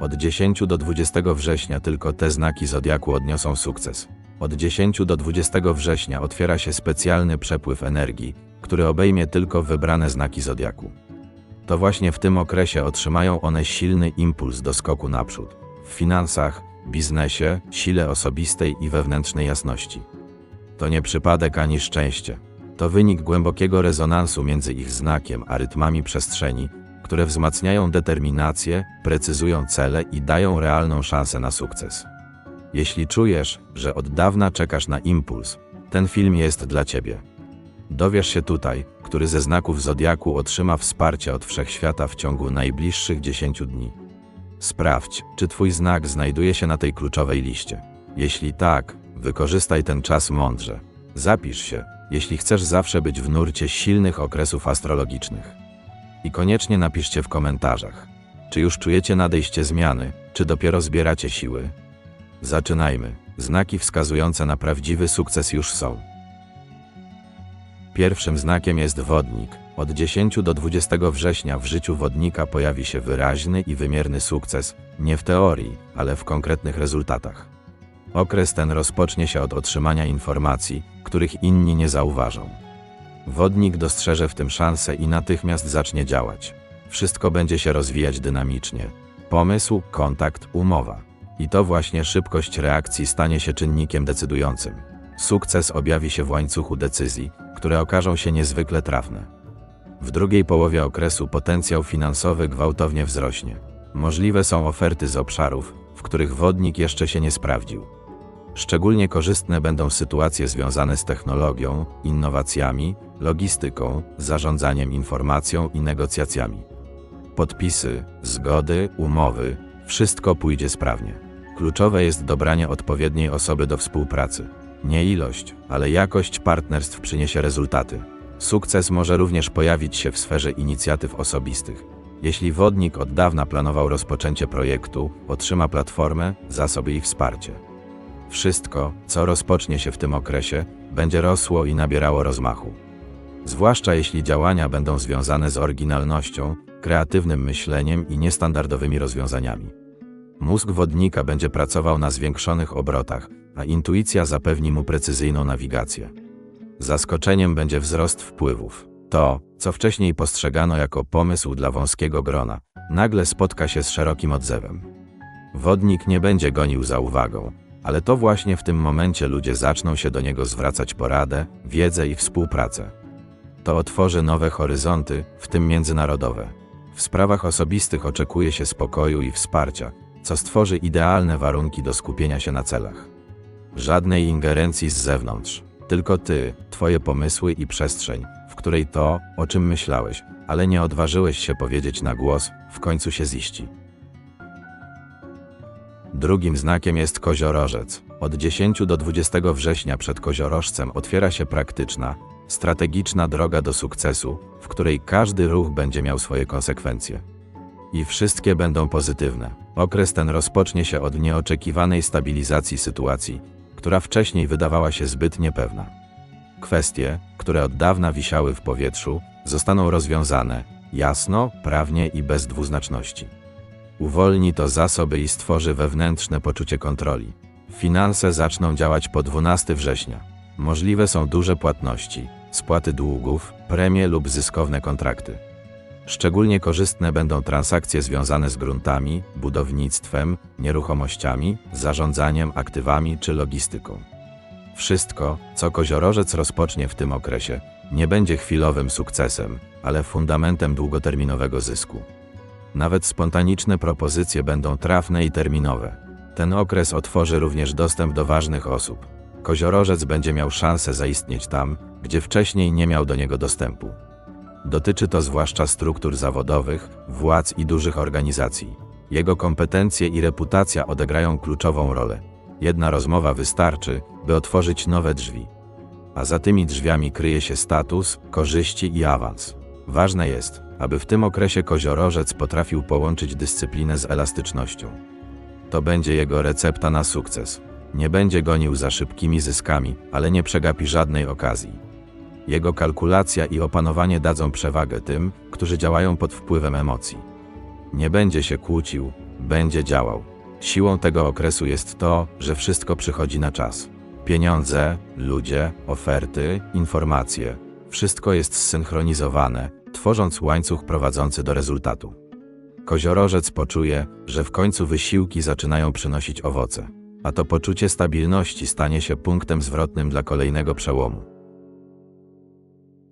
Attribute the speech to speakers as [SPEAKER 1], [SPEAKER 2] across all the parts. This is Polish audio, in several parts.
[SPEAKER 1] Od 10 do 20 września tylko te znaki zodiaku odniosą sukces. Od 10 do 20 września otwiera się specjalny przepływ energii, który obejmie tylko wybrane znaki zodiaku. To właśnie w tym okresie otrzymają one silny impuls do skoku naprzód w finansach, biznesie, sile osobistej i wewnętrznej jasności. To nie przypadek ani szczęście. To wynik głębokiego rezonansu między ich znakiem a rytmami przestrzeni, które wzmacniają determinację, precyzują cele i dają realną szansę na sukces. Jeśli czujesz, że od dawna czekasz na impuls, ten film jest dla Ciebie. Dowiesz się tutaj, który ze znaków zodiaku otrzyma wsparcie od wszechświata w ciągu najbliższych 10 dni. Sprawdź, czy Twój znak znajduje się na tej kluczowej liście. Jeśli tak, wykorzystaj ten czas mądrze. Zapisz się, jeśli chcesz zawsze być w nurcie silnych okresów astrologicznych. I koniecznie napiszcie w komentarzach, czy już czujecie nadejście zmiany, czy dopiero zbieracie siły. Zaczynajmy. Znaki wskazujące na prawdziwy sukces już są. Pierwszym znakiem jest wodnik. Od 10 do 20 września w życiu wodnika pojawi się wyraźny i wymierny sukces, nie w teorii, ale w konkretnych rezultatach. Okres ten rozpocznie się od otrzymania informacji, których inni nie zauważą. Wodnik dostrzeże w tym szansę i natychmiast zacznie działać. Wszystko będzie się rozwijać dynamicznie. Pomysł, kontakt, umowa. I to właśnie szybkość reakcji stanie się czynnikiem decydującym. Sukces objawi się w łańcuchu decyzji, które okażą się niezwykle trafne. W drugiej połowie okresu potencjał finansowy gwałtownie wzrośnie. Możliwe są oferty z obszarów, w których wodnik jeszcze się nie sprawdził. Szczególnie korzystne będą sytuacje związane z technologią, innowacjami, logistyką, zarządzaniem informacją i negocjacjami. Podpisy, zgody, umowy wszystko pójdzie sprawnie. Kluczowe jest dobranie odpowiedniej osoby do współpracy. Nie ilość, ale jakość partnerstw przyniesie rezultaty. Sukces może również pojawić się w sferze inicjatyw osobistych. Jeśli wodnik od dawna planował rozpoczęcie projektu, otrzyma platformę, zasoby i wsparcie. Wszystko, co rozpocznie się w tym okresie, będzie rosło i nabierało rozmachu. Zwłaszcza jeśli działania będą związane z oryginalnością, kreatywnym myśleniem i niestandardowymi rozwiązaniami. Mózg wodnika będzie pracował na zwiększonych obrotach, a intuicja zapewni mu precyzyjną nawigację. Zaskoczeniem będzie wzrost wpływów. To, co wcześniej postrzegano jako pomysł dla wąskiego grona, nagle spotka się z szerokim odzewem. Wodnik nie będzie gonił za uwagą, ale to właśnie w tym momencie ludzie zaczną się do niego zwracać poradę, wiedzę i współpracę. To otworzy nowe horyzonty, w tym międzynarodowe. W sprawach osobistych oczekuje się spokoju i wsparcia, co stworzy idealne warunki do skupienia się na celach. Żadnej ingerencji z zewnątrz, tylko ty, twoje pomysły i przestrzeń, w której to, o czym myślałeś, ale nie odważyłeś się powiedzieć na głos, w końcu się ziści. Drugim znakiem jest koziorożec. Od 10 do 20 września przed koziorożcem otwiera się praktyczna, strategiczna droga do sukcesu, w której każdy ruch będzie miał swoje konsekwencje. I wszystkie będą pozytywne. Okres ten rozpocznie się od nieoczekiwanej stabilizacji sytuacji, która wcześniej wydawała się zbyt niepewna. Kwestie, które od dawna wisiały w powietrzu, zostaną rozwiązane jasno, prawnie i bez dwuznaczności. Uwolni to zasoby i stworzy wewnętrzne poczucie kontroli. Finanse zaczną działać po 12 września. Możliwe są duże płatności, spłaty długów, premie lub zyskowne kontrakty. Szczególnie korzystne będą transakcje związane z gruntami, budownictwem, nieruchomościami, zarządzaniem aktywami czy logistyką. Wszystko, co koziorożec rozpocznie w tym okresie, nie będzie chwilowym sukcesem, ale fundamentem długoterminowego zysku. Nawet spontaniczne propozycje będą trafne i terminowe. Ten okres otworzy również dostęp do ważnych osób. Koziorożec będzie miał szansę zaistnieć tam, gdzie wcześniej nie miał do niego dostępu. Dotyczy to zwłaszcza struktur zawodowych, władz i dużych organizacji. Jego kompetencje i reputacja odegrają kluczową rolę. Jedna rozmowa wystarczy, by otworzyć nowe drzwi. A za tymi drzwiami kryje się status, korzyści i awans. Ważne jest, aby w tym okresie koziorożec potrafił połączyć dyscyplinę z elastycznością. To będzie jego recepta na sukces. Nie będzie gonił za szybkimi zyskami, ale nie przegapi żadnej okazji. Jego kalkulacja i opanowanie dadzą przewagę tym, którzy działają pod wpływem emocji. Nie będzie się kłócił, będzie działał. Siłą tego okresu jest to, że wszystko przychodzi na czas. Pieniądze, ludzie, oferty, informacje wszystko jest zsynchronizowane, tworząc łańcuch prowadzący do rezultatu. Koziorożec poczuje, że w końcu wysiłki zaczynają przynosić owoce, a to poczucie stabilności stanie się punktem zwrotnym dla kolejnego przełomu.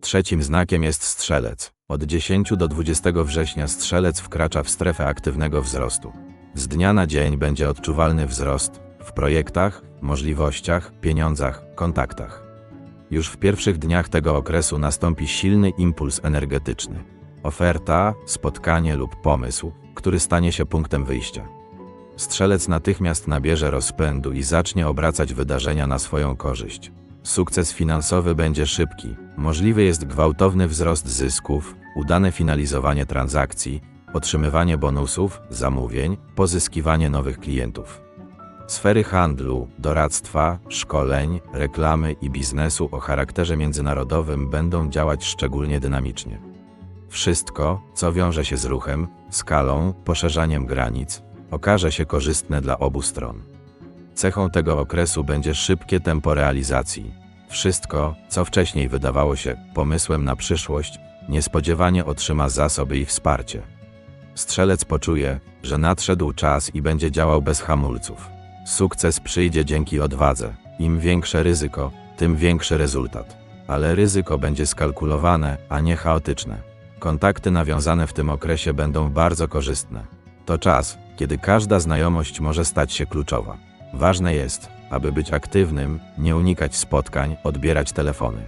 [SPEAKER 1] Trzecim znakiem jest strzelec. Od 10 do 20 września strzelec wkracza w strefę aktywnego wzrostu. Z dnia na dzień będzie odczuwalny wzrost w projektach, możliwościach, pieniądzach, kontaktach. Już w pierwszych dniach tego okresu nastąpi silny impuls energetyczny. Oferta, spotkanie lub pomysł, który stanie się punktem wyjścia. Strzelec natychmiast nabierze rozpędu i zacznie obracać wydarzenia na swoją korzyść. Sukces finansowy będzie szybki, możliwy jest gwałtowny wzrost zysków, udane finalizowanie transakcji, otrzymywanie bonusów, zamówień, pozyskiwanie nowych klientów. Sfery handlu, doradztwa, szkoleń, reklamy i biznesu o charakterze międzynarodowym będą działać szczególnie dynamicznie. Wszystko, co wiąże się z ruchem, skalą, poszerzaniem granic, okaże się korzystne dla obu stron. Cechą tego okresu będzie szybkie tempo realizacji. Wszystko, co wcześniej wydawało się pomysłem na przyszłość, niespodziewanie otrzyma zasoby i wsparcie. Strzelec poczuje, że nadszedł czas i będzie działał bez hamulców. Sukces przyjdzie dzięki odwadze. Im większe ryzyko, tym większy rezultat. Ale ryzyko będzie skalkulowane, a nie chaotyczne. Kontakty nawiązane w tym okresie będą bardzo korzystne. To czas, kiedy każda znajomość może stać się kluczowa. Ważne jest, aby być aktywnym, nie unikać spotkań, odbierać telefony.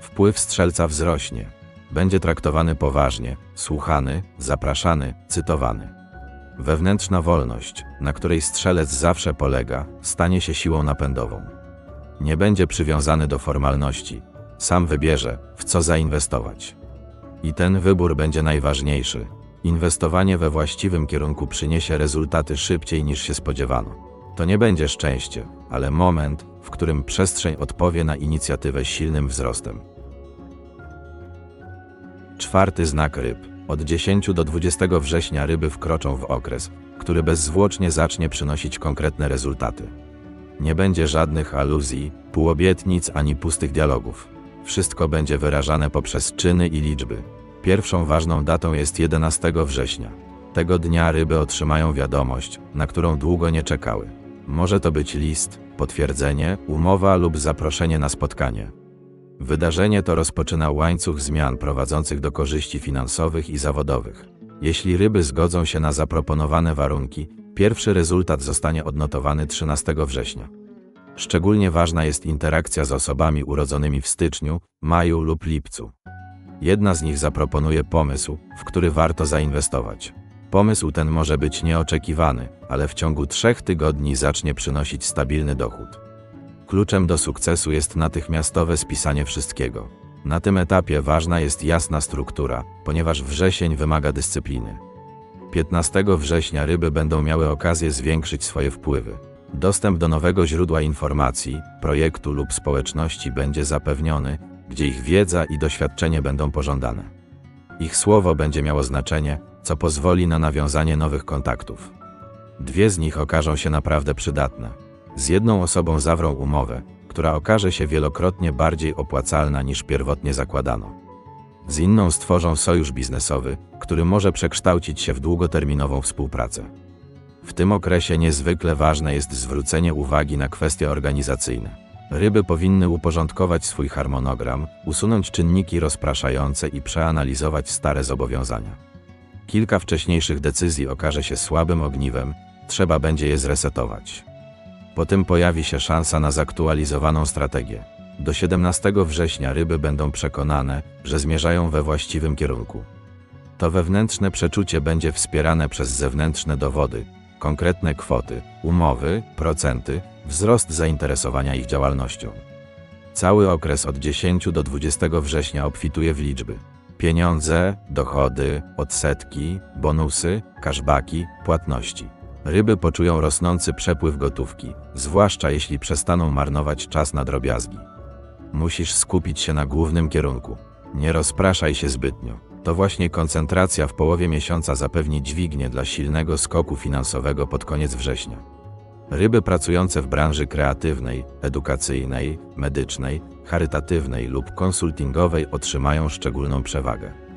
[SPEAKER 1] Wpływ strzelca wzrośnie. Będzie traktowany poważnie, słuchany, zapraszany, cytowany. Wewnętrzna wolność, na której strzelec zawsze polega, stanie się siłą napędową. Nie będzie przywiązany do formalności, sam wybierze, w co zainwestować. I ten wybór będzie najważniejszy. Inwestowanie we właściwym kierunku przyniesie rezultaty szybciej niż się spodziewano. To nie będzie szczęście, ale moment, w którym przestrzeń odpowie na inicjatywę silnym wzrostem. Czwarty znak ryb. Od 10 do 20 września ryby wkroczą w okres, który bezzwłocznie zacznie przynosić konkretne rezultaty. Nie będzie żadnych aluzji, półobietnic ani pustych dialogów. Wszystko będzie wyrażane poprzez czyny i liczby. Pierwszą ważną datą jest 11 września. Tego dnia ryby otrzymają wiadomość, na którą długo nie czekały. Może to być list, potwierdzenie, umowa lub zaproszenie na spotkanie. Wydarzenie to rozpoczyna łańcuch zmian prowadzących do korzyści finansowych i zawodowych. Jeśli ryby zgodzą się na zaproponowane warunki, pierwszy rezultat zostanie odnotowany 13 września. Szczególnie ważna jest interakcja z osobami urodzonymi w styczniu, maju lub lipcu. Jedna z nich zaproponuje pomysł, w który warto zainwestować. Pomysł ten może być nieoczekiwany, ale w ciągu trzech tygodni zacznie przynosić stabilny dochód. Kluczem do sukcesu jest natychmiastowe spisanie wszystkiego. Na tym etapie ważna jest jasna struktura, ponieważ wrzesień wymaga dyscypliny. 15 września ryby będą miały okazję zwiększyć swoje wpływy. Dostęp do nowego źródła informacji, projektu lub społeczności będzie zapewniony, gdzie ich wiedza i doświadczenie będą pożądane. Ich słowo będzie miało znaczenie, co pozwoli na nawiązanie nowych kontaktów. Dwie z nich okażą się naprawdę przydatne. Z jedną osobą zawrą umowę, która okaże się wielokrotnie bardziej opłacalna niż pierwotnie zakładano. Z inną stworzą sojusz biznesowy, który może przekształcić się w długoterminową współpracę. W tym okresie niezwykle ważne jest zwrócenie uwagi na kwestie organizacyjne. Ryby powinny uporządkować swój harmonogram, usunąć czynniki rozpraszające i przeanalizować stare zobowiązania. Kilka wcześniejszych decyzji okaże się słabym ogniwem, trzeba będzie je zresetować. Po tym pojawi się szansa na zaktualizowaną strategię. Do 17 września ryby będą przekonane, że zmierzają we właściwym kierunku. To wewnętrzne przeczucie będzie wspierane przez zewnętrzne dowody, konkretne kwoty, umowy, procenty, wzrost zainteresowania ich działalnością. Cały okres od 10 do 20 września obfituje w liczby. Pieniądze, dochody, odsetki, bonusy, cashbacki, płatności. Ryby poczują rosnący przepływ gotówki, zwłaszcza jeśli przestaną marnować czas na drobiazgi. Musisz skupić się na głównym kierunku. Nie rozpraszaj się zbytnio. To właśnie koncentracja w połowie miesiąca zapewni dźwignię dla silnego skoku finansowego pod koniec września. Ryby pracujące w branży kreatywnej, edukacyjnej, medycznej, charytatywnej lub konsultingowej otrzymają szczególną przewagę.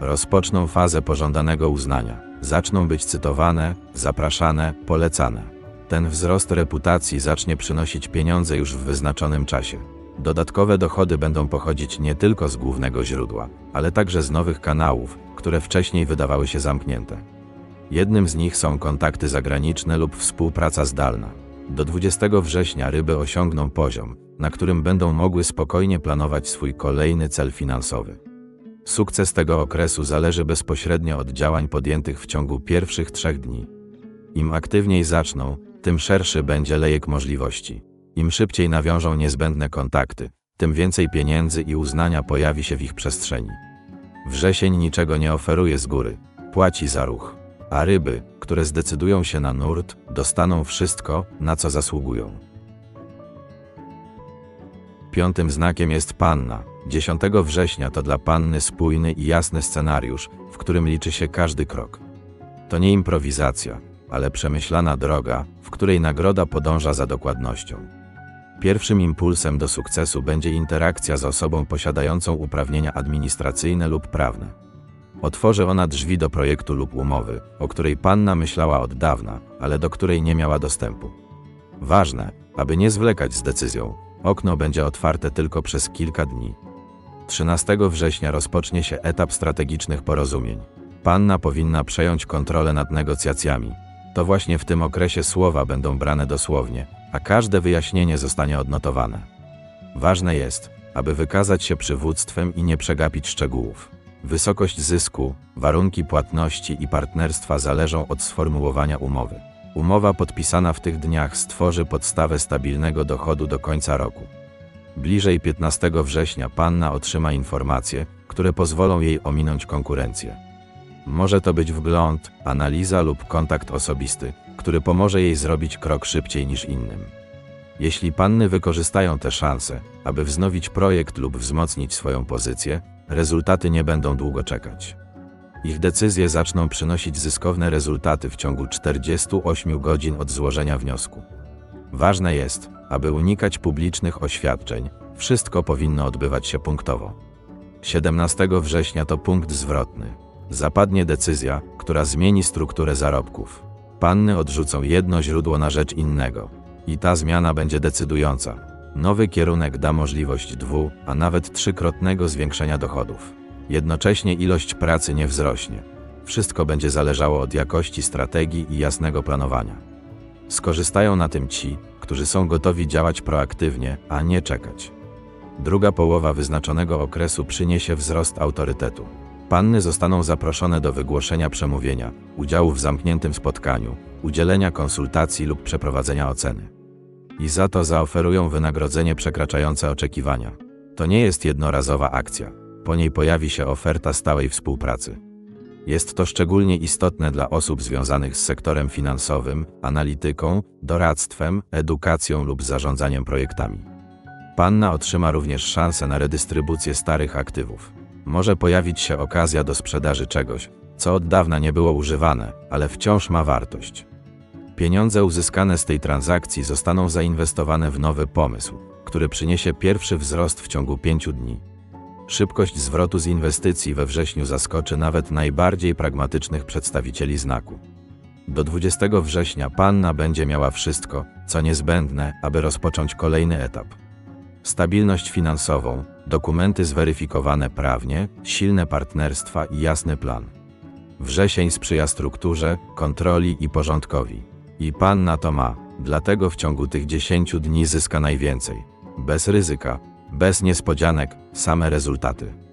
[SPEAKER 1] Rozpoczną fazę pożądanego uznania, zaczną być cytowane, zapraszane, polecane. Ten wzrost reputacji zacznie przynosić pieniądze już w wyznaczonym czasie. Dodatkowe dochody będą pochodzić nie tylko z głównego źródła, ale także z nowych kanałów, które wcześniej wydawały się zamknięte. Jednym z nich są kontakty zagraniczne lub współpraca zdalna. Do 20 września ryby osiągną poziom, na którym będą mogły spokojnie planować swój kolejny cel finansowy. Sukces tego okresu zależy bezpośrednio od działań podjętych w ciągu pierwszych trzech dni. Im aktywniej zaczną, tym szerszy będzie lejek możliwości. Im szybciej nawiążą niezbędne kontakty, tym więcej pieniędzy i uznania pojawi się w ich przestrzeni. Wrzesień niczego nie oferuje z góry, płaci za ruch, a ryby, które zdecydują się na nurt, dostaną wszystko, na co zasługują. Piątym znakiem jest panna. 10 września to dla panny spójny i jasny scenariusz, w którym liczy się każdy krok. To nie improwizacja, ale przemyślana droga, w której nagroda podąża za dokładnością. Pierwszym impulsem do sukcesu będzie interakcja z osobą posiadającą uprawnienia administracyjne lub prawne. Otworzy ona drzwi do projektu lub umowy, o której panna myślała od dawna, ale do której nie miała dostępu. Ważne, aby nie zwlekać z decyzją, okno będzie otwarte tylko przez kilka dni. 13 września rozpocznie się etap strategicznych porozumień. Panna powinna przejąć kontrolę nad negocjacjami. To właśnie w tym okresie słowa będą brane dosłownie, a każde wyjaśnienie zostanie odnotowane. Ważne jest, aby wykazać się przywództwem i nie przegapić szczegółów. Wysokość zysku, warunki płatności i partnerstwa zależą od sformułowania umowy. Umowa podpisana w tych dniach stworzy podstawę stabilnego dochodu do końca roku. Bliżej 15 września panna otrzyma informacje, które pozwolą jej ominąć konkurencję. Może to być wgląd, analiza lub kontakt osobisty, który pomoże jej zrobić krok szybciej niż innym. Jeśli panny wykorzystają te szanse, aby wznowić projekt lub wzmocnić swoją pozycję, rezultaty nie będą długo czekać. Ich decyzje zaczną przynosić zyskowne rezultaty w ciągu 48 godzin od złożenia wniosku. Ważne jest, aby unikać publicznych oświadczeń, wszystko powinno odbywać się punktowo. 17 września to punkt zwrotny. Zapadnie decyzja, która zmieni strukturę zarobków. Panny odrzucą jedno źródło na rzecz innego. I ta zmiana będzie decydująca. Nowy kierunek da możliwość dwu, a nawet trzykrotnego zwiększenia dochodów. Jednocześnie ilość pracy nie wzrośnie. Wszystko będzie zależało od jakości strategii i jasnego planowania. Skorzystają na tym ci, którzy są gotowi działać proaktywnie, a nie czekać. Druga połowa wyznaczonego okresu przyniesie wzrost autorytetu. Panny zostaną zaproszone do wygłoszenia przemówienia, udziału w zamkniętym spotkaniu, udzielenia konsultacji lub przeprowadzenia oceny. I za to zaoferują wynagrodzenie przekraczające oczekiwania. To nie jest jednorazowa akcja. Po niej pojawi się oferta stałej współpracy. Jest to szczególnie istotne dla osób związanych z sektorem finansowym, analityką, doradztwem, edukacją lub zarządzaniem projektami. Panna otrzyma również szansę na redystrybucję starych aktywów. Może pojawić się okazja do sprzedaży czegoś, co od dawna nie było używane, ale wciąż ma wartość. Pieniądze uzyskane z tej transakcji zostaną zainwestowane w nowy pomysł, który przyniesie pierwszy wzrost w ciągu pięciu dni. Szybkość zwrotu z inwestycji we wrześniu zaskoczy nawet najbardziej pragmatycznych przedstawicieli znaku. Do 20 września panna będzie miała wszystko, co niezbędne, aby rozpocząć kolejny etap. Stabilność finansową, dokumenty zweryfikowane prawnie, silne partnerstwa i jasny plan. Wrzesień sprzyja strukturze, kontroli i porządkowi. I panna to ma, dlatego w ciągu tych 10 dni zyska najwięcej. Bez ryzyka, bez niespodzianek, same rezultaty.